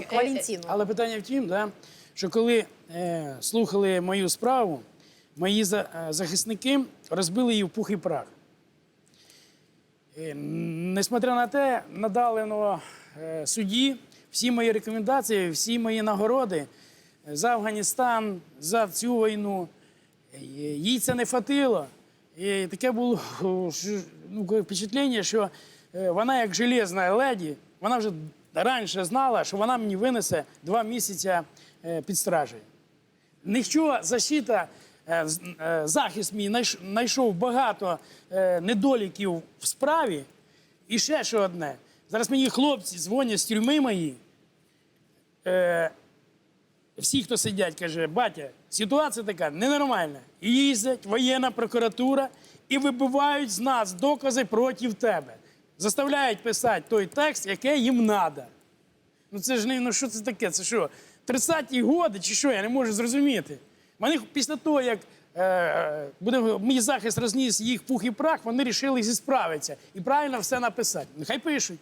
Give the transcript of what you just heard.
к Валентину. Але питання в тім, да, що коли е, слухали мою справу, мої за- е, захисники розбили її в пух і прах. Е, Несмотря на те, надалено е, судді всі мої рекомендації, всі мої нагороди е, за Афганістан, за цю війну. Е, Їй це не фатило. І таке було що- ну, впечатлення, що е, вона, як железна леді, вона вже раніше знала, що вона мені винесе два місяці е, під стражею. Ніщо защита, е, е, захист мій знайшов багато недоліків в справі. І ще що одне. Зараз мені хлопці дзвонять з тюрми мої. Всі, хто сидять, каже, батя, ситуація така ненормальна. І їздять воєнна прокуратура і вибивають з нас докази проти тебе. Заставляють писати той текст, який їм треба. Ну це ж не ну що це таке? Це що? 30-ті годи чи що? Я не можу зрозуміти. Вони після того, як е, буде мій захист розніс їх пух і прах, вони рішили зі справитися і правильно все написати. Нехай пишуть.